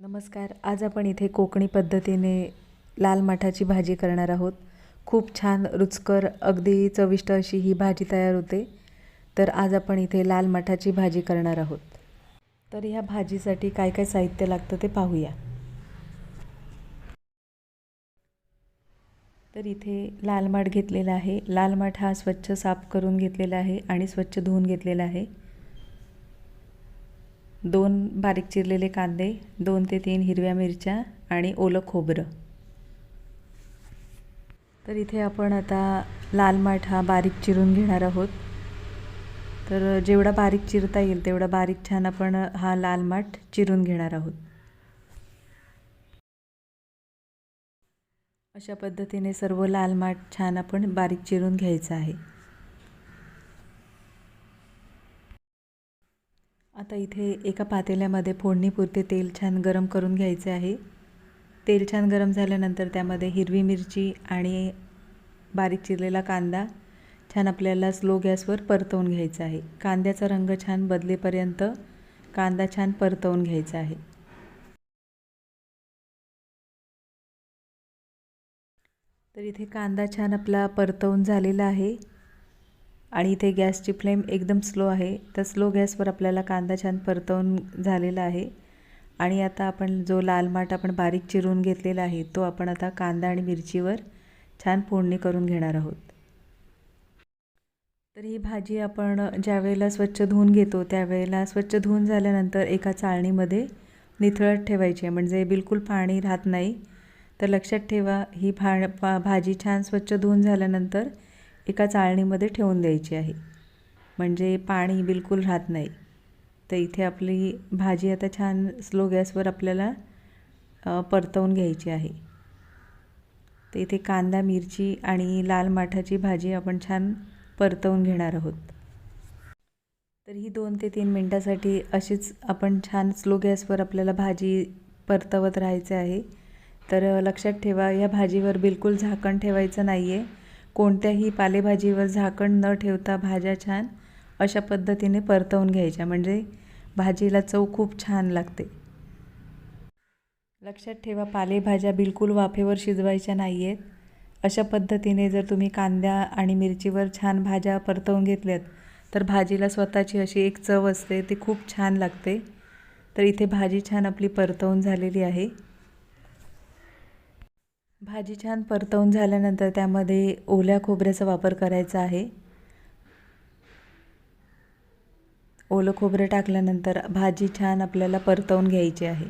नमस्कार. आज आपण इथे कोकणी पद्धतीने लाल माठाची भाजी करणार आहोत. खूप छान रुचकर अगदी चविष्ट अशी ही भाजी तयार होते. तर आज आपण इथे लाल माठाची भाजी करणार आहोत. तर ह्या भाजीसाठी काय काय साहित्य लागतं ते पाहूया. तर इथे लाल माठ घेतलेला आहे. लाल माठ हा स्वच्छ साफ करून घेतलेला आहे आणि स्वच्छ धुवून घेतलेला आहे. दोन बारीक चिरलेले कांदे दोन ते तीन हिरव्या मिरच्या आणि ओलं खोबरं. तर इथे आपण आता लाल माठ हा बारीक चिरून घेणार आहोत. तर जेवढा बारीक चिरता येईल तेवढा बारीक छान आपण हा लाल माठ चिरून घेणार आहोत. अशा पद्धतीने सर्व लाल माठ छान आपण बारीक चिरून घ्यायचं आहे. आता इथे एका पातेल्यामध्ये फोडणीपुरते तेल छान गरम करून घ्यायचे आहे. तेल छान गरम झाल्यानंतर त्यामध्ये हिरवी मिरची आणि बारीक चिरलेला कांदा छान आपल्याला स्लो गॅसवर परतवून घ्यायचा आहे. कांद्याचा रंग छान बदलेपर्यंत कांदा छान परतवून घ्यायचा आहे. तर इथे कांदा छान आपला परतवून झालेला आहे. आणि इथे गॅसची फ्लेम एकदम स्लो आहे. तर स्लो गॅसवर आपल्याला कांदा छान परतवून झालेला आहे. आणि आता आपण जो लाल माठ आपण बारीक चिरून घेतलेला आहे तो आपण आता कांदा आणि मिरचीवर छान फोडणी करून घेणार आहोत. तर ही भाजी आपण ज्या वेळेला स्वच्छ धुवून घेतो त्यावेळेला स्वच्छ धुवून झाल्यानंतर एका चाळणीमध्ये निथळत ठेवायची आहे. म्हणजे बिलकुल पाणी राहत नाही. तर लक्षात ठेवा ही भा भाजी छान स्वच्छ धुवून झाल्यानंतर एका चाळणीमध्ये ठेवून द्यायची आहे. म्हणजे पाणी बिलकुल राहत नाही. तर इथे आपली भाजी आता छान स्लो गॅसवर आपल्याला परतवून घ्यायची आहे. तर इथे कांदा मिरची आणि लाल माठाची भाजी आपण छान परतवून घेणार आहोत. तर ही दोन ते तीन मिनटासाठी अशीच आपण छान स्लो गॅसवर आपल्याला भाजी परतवत राहायचे आहे. तर लक्षात ठेवा या भाजीवर बिलकुल झाकण ठेवायचं नाही आहे कोणत्याही पालेभाजीवर झाकण न ठेवता भाज्या छान अशा पद्धतीने परतवून घ्यायच्या. म्हणजे भाजीला चव खूप छान लागते. लक्षात ठेवा पालेभाज्या बिलकुल वाफेवर शिजवायच्या नाही आहेत अशा पद्धतीने जर तुम्ही कांद्या आणि मिरचीवर छान भाज्या परतवून घेतल्यात तर भाजीला स्वतःची अशी एक चव असते ती खूप छान लागते. तर इथे भाजी छान आपली परतवून झालेली आहे. भाजी छान परतवून झाल्यानंतर त्यामध्ये ओल्या खोबऱ्याचा वापर करायचा आहे. ओलं खोबरं टाकल्यानंतर भाजी छान आपल्याला परतवून घ्यायची आहे.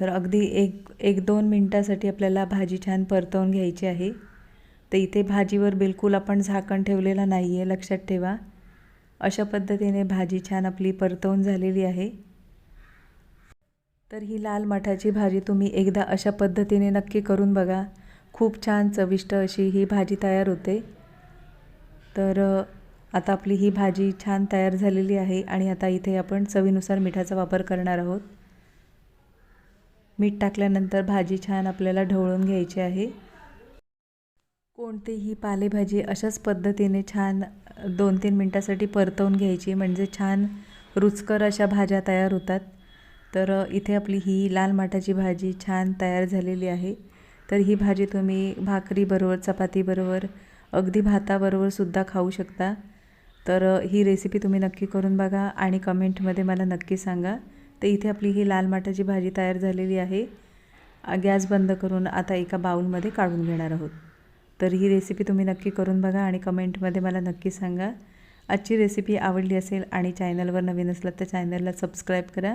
तर अगदी एक एक दोन मिनटासाठी आपल्याला भाजी छान परतवून घ्यायची आहे. तर इथे भाजीवर बिलकुल आपण झाकण ठेवलेलं नाही आहे लक्षात ठेवा. अशा पद्धतीने भाजी छान आपली परतवून झालेली आहे. तर ही लाल मठाची भाजी तुम्ही एकदा अशा पद्धतीने नक्की करून बघा. खूप छान चविष्ट अशी ही भाजी तयार होते. तर आता आपली ही भाजी छान तयार झालेली आहे आणि आता इथे आपण चवीनुसार मिठाचा वापर करणार आहोत. मीठ टाकल्यानंतर भाजी छान आपल्याला ढवळून घ्यायची आहे. कोणतीही पालेभाजी अशाच पद्धतीने छान दोन तीन मिनटासाठी परतवून घ्यायची म्हणजे छान रुचकर अशा भाज्या तयार होतात. तर इथे आपली ही लाल माठाची भाजी छान तयार झालेली आहे. तर ही भाजी तुम्ही भाकरीबरोबर चपातीबरोबर अगदी भाताबरोबरसुद्धा खाऊ शकता. तर ही रेसिपी तुम्ही नक्की करून बघा आणि कमेंटमध्ये मला नक्की सांगा. तर इथे आपली ही लाल माठाची भाजी तयार झालेली आहे. गॅस बंद करून आता एका बाऊलमध्ये काढून घेणार आहोत. तर ही रेसिपी तुम्ही नक्की करून बघा आणि कमेंटमध्ये मला नक्की सांगा. आजची रेसिपी आवडली असेल आणि चॅनलवर नवीन असलं तर चॅनलला सबस्क्राईब करा.